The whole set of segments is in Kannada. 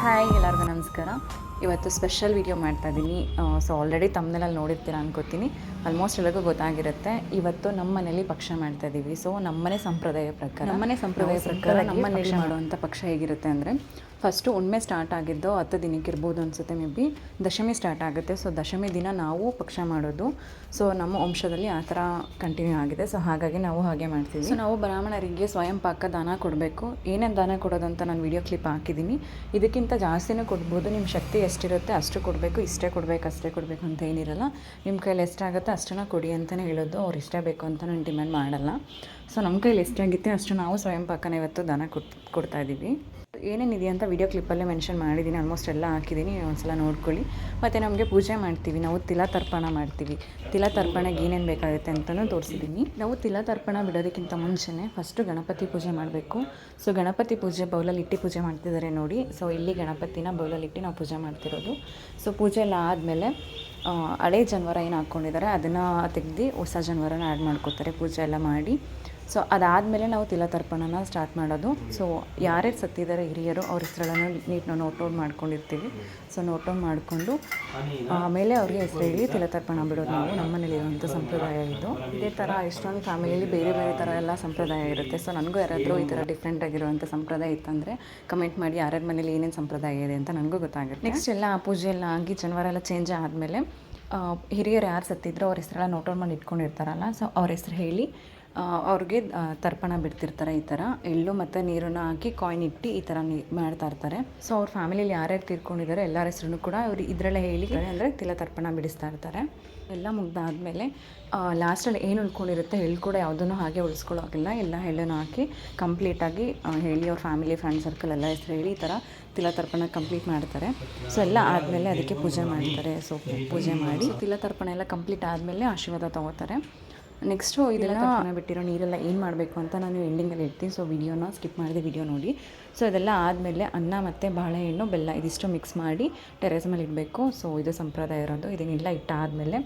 ಹಾಯ್ ಎಲ್ಲರಿಗೂ ನಮಸ್ಕಾರ. ಇವತ್ತು ಸ್ಪೆಷಲ್ ವಿಡಿಯೋ ಮಾಡ್ತಾ ಇದ್ದೀನಿ ಸೊ ಆಲ್ರೆಡಿ ತಮ್ಮನಲ್ಲಿ ನೋಡಿರ್ತೀರ ಅನ್ಕೋತೀನಿ. ಆಲ್ಮೋಸ್ಟ್ ಎಲ್ಲರಿಗೂ ಗೊತ್ತಾಗಿರುತ್ತೆ. ಇವತ್ತು ನಮ್ಮ ಮನೇಲಿ ಪಕ್ಷ ಮಾಡ್ತಾ ಇದ್ದೀವಿ ಸೊ ನಮ್ಮನೆ ಸಂಪ್ರದಾಯ ಪ್ರಕಾರ ನಮ್ಮನೆ ಸಂಪ್ರದಾಯ ಪ್ರಕಾರ ನಮ್ಮ ಮನೇಲಿ ಮಾಡುವಂಥ ಪಕ್ಷ ಹೇಗಿರುತ್ತೆ ಅಂದರೆ ಫಸ್ಟು ಉಣ್ಮೆ ಸ್ಟಾರ್ಟ್ ಆಗಿದ್ದು ಹತ್ತು ದಿನಕ್ಕೆ ಇರ್ಬೋದು ಅನಿಸುತ್ತೆ ಮೇ ಬಿ. ದಶಮಿ ಸ್ಟಾರ್ಟ್ ಆಗುತ್ತೆ. ಸೊ ದಶಮಿ ದಿನ ನಾವು ಪಕ್ಷ ಮಾಡೋದು. ಸೊ ನಮ್ಮ ವಂಶದಲ್ಲಿ ಆ ಥರ ಕಂಟಿನ್ಯೂ ಆಗಿದೆ. ಸೊ ಹಾಗಾಗಿ ನಾವು ಹಾಗೆ ಮಾಡ್ತೀವಿ. ಸೊ ನಾವು ಬ್ರಾಹ್ಮಣರಿಗೆ ಸ್ವಯಂ ಪಾಕ ದಾನ ಕೊಡಬೇಕು. ಏನೇನು ದಾನ ಕೊಡೋದಂತ ನಾನು ವಿಡಿಯೋ ಕ್ಲಿಪ್ ಹಾಕಿದ್ದೀನಿ. ಇದಕ್ಕಿಂತ ಜಾಸ್ತಿನೂ ಕೊಡ್ಬೋದು. ನಿಮ್ಮ ಶಕ್ತಿ ಎಷ್ಟಿರುತ್ತೆ ಅಷ್ಟು ಕೊಡಬೇಕು. ಇಷ್ಟೇ ಕೊಡಬೇಕು, ಅಷ್ಟೇ ಕೊಡಬೇಕು ಅಂತ ಏನಿರಲ್ಲ. ನಿಮ್ಮ ಕೈಲಿ ಎಷ್ಟಾಗುತ್ತೆ ಅಷ್ಟನ್ನು ಕೊಡಿ ಅಂತಲೇ ಹೇಳೋದು. ಅವ್ರು ಇಷ್ಟ ಬೇಕು ಅಂತ ನಾನು ಡಿಮ್ಯಾಂಡ್ ಮಾಡಲ್ಲ. ಸೊ ನಮ್ಮ ಕೈಲಿ ಎಷ್ಟಾಗುತ್ತೆ ಅಷ್ಟು ನಾವು ಸ್ವಯಂ ಪಾಕನ ಇವತ್ತು ದಾನ ಕೊಡ್ತಾ ಇದ್ದೀವಿ. ಏನೇನಿದೆ ಅಂತ ವಿಡಿಯೋ ಕ್ಲಿಪ್ಪಲ್ಲೇ ಮೆನ್ಷನ್ ಮಾಡಿದ್ದೀನಿ ಆಲ್ಮೋಸ್ಟ್ ಎಲ್ಲ ಹಾಕಿದ್ದೀನಿ, ಒಂದ್ಸಲ ನೋಡ್ಕೊಳ್ಳಿ. ಮತ್ತು ನಮಗೆ ಪೂಜೆ ಮಾಡ್ತೀವಿ, ನಾವು ತಿಲ ತರ್ಪಣ ಮಾಡ್ತೀವಿ. ತಿಲ ತರ್ಪಣೆಗೆ ಏನೇನು ಬೇಕಾಗುತ್ತೆ ಅಂತಲೂ ತೋರಿಸಿದ್ದೀನಿ. ನಾವು ತಿಲ ತರ್ಪಣ ಬಿಡೋದಕ್ಕಿಂತ ಮುಂಚೆನೇ ಫಸ್ಟು ಗಣಪತಿ ಪೂಜೆ ಮಾಡಬೇಕು. ಸೊ ಗಣಪತಿ ಪೂಜೆ ಬೌಲಲ್ಲಿ ಇಟ್ಟು ಪೂಜೆ ಮಾಡ್ತಿದ್ದಾರೆ ನೋಡಿ. ಸೊ ಇಲ್ಲಿ ಗಣಪತಿನ ಬೌಲಲ್ಲಿ ಇಟ್ಟು ನಾವು ಪೂಜೆ ಮಾಡ್ತಿರೋದು. ಸೊ ಪೂಜೆ ಎಲ್ಲ ಆದಮೇಲೆ ಹಳೆ ಜನವರ ಏನು ಹಾಕ್ಕೊಂಡಿದ್ದಾರೆ ಅದನ್ನು ತೆಗ್ದು ಹೊಸ ಜನವರನ ಆ್ಯಡ್ ಮಾಡ್ಕೋತಾರೆ, ಪೂಜೆ ಎಲ್ಲ ಮಾಡಿ. ಸೊ ಅದಾದಮೇಲೆ ನಾವು ತಿಲತರ್ಪಣನ ಸ್ಟಾರ್ಟ್ ಮಾಡೋದು. ಸೊ ಯಾರ್ಯಾರು ಸತ್ತಿದ್ದಾರೆ ಹಿರಿಯರು, ಅವ್ರ ಹೆಸರುಗಳನ್ನು ನೀಟ್ ನಾವು ನೋಟ್ ಔಟ್ ಮಾಡ್ಕೊಂಡಿರ್ತೀವಿ. ಸೊ ನೋಟ್ ಔಟ್ ಮಾಡಿಕೊಂಡು, ಆಮೇಲೆ ಅವ್ರಿಗೆ ಹೆಸರು ಹೇಳಿ ತಿಲತರ್ಪಣ ಬಿಡೋದು. ನಾವು ನಮ್ಮ ಮನೇಲಿರುವಂಥ ಸಂಪ್ರದಾಯ ಇದು. ಇದೇ ಥರ ಎಷ್ಟೊಂದು ಫ್ಯಾಮಿಲಿಯಲ್ಲಿ ಬೇರೆ ಬೇರೆ ಥರ ಎಲ್ಲ ಸಂಪ್ರದಾಯ ಇರುತ್ತೆ. ಸೊ ನನಗೂ ಯಾರಾದರೂ ಈ ಥರ ಡಿಫ್ರೆಂಟ್ ಆಗಿರುವಂಥ ಸಂಪ್ರದಾಯ ಇತ್ತಂದರೆ ಕಮೆಂಟ್ ಮಾಡಿ ಯಾರ್ಯಾರ ಮನೇಲಿ ಏನೇನು ಸಂಪ್ರದಾಯ ಇದೆ ಅಂತ ನನಗೂ ಗೊತ್ತಾಗುತ್ತೆ. ನೆಕ್ಸ್ಟ್ ಎಲ್ಲ ಆ ಪೂಜೆ ಎಲ್ಲ ಆಗಿ ಜನವಾರ ಎಲ್ಲ ಚೇಂಜ್ ಆದಮೇಲೆ ಹಿರಿಯರು ಯಾರು ಸತ್ತಿದ್ರು ಅವ್ರ ಹೆಸರೆಲ್ಲ ನೋಟ್ ಔಟ್ ಮಾಡಿ ಇಟ್ಕೊಂಡಿರ್ತಾರಲ್ಲ ಸೊ ಅವ್ರ ಹೆಸರು ಹೇಳಿ ಅವ್ರಿಗೆ ತರ್ಪಣ ಬಿಡ್ತಿರ್ತಾರೆ ಈ ಥರ. ಎಳ್ಳು ಮತ್ತು ನೀರನ್ನು ಹಾಕಿ ಕಾಯಿನ್ ಇಟ್ಟು ಈ ಥರ ನೀ, ಮಾಡ್ತಾ ಇರ್ತಾರೆ. ಸೊ ಅವ್ರ ಫ್ಯಾಮಿಲಿಯಲ್ಲಿ ಯಾರ್ಯಾರು ತೀರ್ಕೊಂಡಿದ್ದಾರೆ ಎಲ್ಲರ ಹೆಸರು ಕೂಡ ಅವ್ರು ಇದರಲ್ಲೇ ಹೇಳಿ, ಅಂದರೆ ತಿಲ ತರ್ಪಣ ಬಿಡಿಸ್ತಾ ಇರ್ತಾರೆ. ಎಲ್ಲ ಮುಗ್ದಾದ್ಮೇಲೆ ಲಾಸ್ಟಲ್ಲಿ ಏನು ಉಳ್ಕೊಂಡಿರುತ್ತೆ ಎಳ್ಳು ಕೂಡ ಯಾವುದನ್ನು ಹಾಗೆ ಉಳಿಸ್ಕೊಳ್ಳೋಕಿಲ್ಲ ಎಲ್ಲ ಎಳ್ಳನ್ನು ಹಾಕಿ ಕಂಪ್ಲೀಟಾಗಿ ಹೇಳಿ ಅವ್ರ ಫ್ಯಾಮಿಲಿ ಫ್ರೆಂಡ್ ಸರ್ಕಲ್ ಎಲ್ಲ ಹೆಸರು ಹೇಳಿ ಈ ಥರ ತಿಲ ತರ್ಪಣ ಕಂಪ್ಲೀಟ್ ಮಾಡ್ತಾರೆ. ಸೊ ಎಲ್ಲ ಆದಮೇಲೆ ಅದಕ್ಕೆ ಪೂಜೆ ಮಾಡ್ತಾರೆ. ಸೊ ಪೂಜೆ ಮಾಡಿ ತಿಲ ತರ್ಪಣ ಎಲ್ಲ ಕಂಪ್ಲೀಟ್ ಆದಮೇಲೆ ಆಶೀರ್ವಾದ ತಗೋತಾರೆ. ನೆಕ್ಸ್ಟು ಇದೆಲ್ಲ ಬಿಟ್ಟಿರೋ ನೀರೆಲ್ಲ ಏನು ಮಾಡಬೇಕು ಅಂತ ನಾನು ಎಂಡಿಂಗಲ್ಲಿ ಇರ್ತೀನಿ ಸೊ ವಿಡಿಯೋನ ಸ್ಕಿಪ್ ಮಾಡಿದೆ ವಿಡಿಯೋ ನೋಡಿ. ಸೊ ಇದೆಲ್ಲ ಆದಮೇಲೆ ಅನ್ನ ಮತ್ತು ಬಾಳೆಹಣ್ಣು ಬೆಲ್ಲ ಇದಿಷ್ಟು ಮಿಕ್ಸ್ ಮಾಡಿ ಟೆರೆಸ್ ಮೇಲೆ ಇಡಬೇಕು. ಸೊ ಇದು ಸಂಪ್ರದಾಯ ಇರೋದು. ಇದನ್ನೆಲ್ಲ ಇಟ್ಟಾದಮೇಲೆ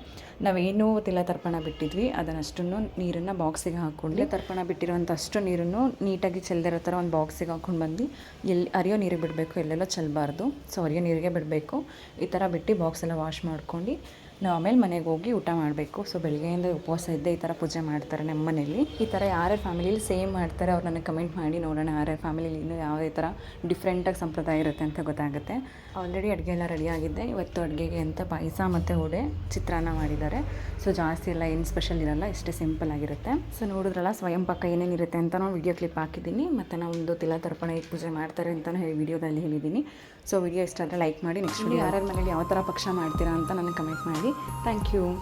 ನಾವೇನು ತಿಲ ತರ್ಪಣ ಬಿಟ್ಟಿದ್ವಿ. ಅದನ್ನಷ್ಟನ್ನು ನೀರನ್ನು ಬಾಕ್ಸಿಗೆ ಹಾಕ್ಕೊಂಡು ತರ್ಪಣ ಬಿಟ್ಟಿರೋಂಥ ಅಷ್ಟು ನೀರನ್ನು ನೀಟಾಗಿ ಚೆಲ್ದಿರೋ ಥರ ಒಂದು ಬಾಕ್ಸಿಗೆ ಹಾಕ್ಕೊಂಡು ಬಂದು ಎಲ್ಲಿ ಅರಿಯೋ ನೀರಿಗೆ ಬಿಡಬೇಕು ಎಲ್ಲೆಲ್ಲೋ ಚೆಲ್ಲಬಾರ್ದು ಸೊ ಅರಿಯೋ ನೀರಿಗೆ ಬಿಡಬೇಕು. ಈ ಥರ ಬಿಟ್ಟು ಬಾಕ್ಸೆಲ್ಲ ವಾಶ್ ಮಾಡ್ಕೊಂಡು ನಾವು ಆಮೇಲೆ ಮನೆಗೆ ಹೋಗಿ ಊಟ ಮಾಡಬೇಕು. ಸೊ ಬೆಳಗ್ಗೆಯಿಂದ ಉಪವಾಸ ಇದ್ದೆ ಈ ಥರ ಪೂಜೆ ಮಾಡ್ತಾರೆ ನಮ್ಮ ಮನೇಲಿ. ಈ ಥರ ಯಾರ್ಯಾರ ಫ್ಯಾಮಿಲಿಲಿ ಸೇಮ್ ಮಾಡ್ತಾರೆ ಅವ್ರು ನನಗೆ ಕಮೆಂಟ್ ಮಾಡಿ ನೋಡೋಣ ಯಾರ್ಯಾರ ಫ್ಯಾಮಿಲಿಲಿ ಇನ್ನೂ ಯಾವುದೇ ಥರ ಡಿಫ್ರೆಂಟಾಗಿ ಸಂಪ್ರದಾಯ ಇರುತ್ತೆ ಅಂತ ಗೊತ್ತಾಗುತ್ತೆ. ಆಲ್ರೆಡಿ ಅಡುಗೆ ಎಲ್ಲ ರೆಡಿ ಆಗಿದ್ದೆ. ಇವತ್ತು ಅಡುಗೆಗೆ ಅಂತ ಪಾಯಸ ಮತ್ತು ವಡೆ ಚಿತ್ರಾನ್ನ ಮಾಡಿದ್ದಾರೆ. ಸೊ ಜಾಸ್ತಿ ಎಲ್ಲ ಏನು ಸ್ಪೆಷಲ್ ಇರಲ್ಲ ಇಷ್ಟೇ ಸಿಂಪಲ್ ಆಗಿರುತ್ತೆ. ಸೊ ನೋಡಿದ್ರಲ್ಲ ಸ್ವಯಂ ಪಕ್ಕ ಏನೇನಿರುತ್ತೆ ಅಂತ ನಾನು ವಿಡಿಯೋ ಕ್ಲಿಪ್ ಹಾಕಿದ್ದೀನಿ. ಮತ್ತು ನಾವು ಒಂದು ತಿಲ ತರ್ಪಣ ಹೇಗೆ ಪೂಜೆ ಮಾಡ್ತಾರೆ ಅಂತಲೂ ಹೇಳಿ ವಿಡಿಯೋದಲ್ಲಿ ಹೇಳಿದ್ದೀನಿ. ಸೊ ವಿಡಿಯೋ ಇಷ್ಟ ಆದರೆ ಲೈಕ್ ಮಾಡಿ ನೆಕ್ಸ್ಟ್ ವಿಡಿಯೋ ಯಾರ್ಯಾರ ಮನೇಲಿ ಯಾವ ಥರ ಪಕ್ಷ ಮಾಡ್ತೀರಾ ಅಂತ ನನಗೆ ಕಮೆಂಟ್ ಮಾಡಿ. Thank you.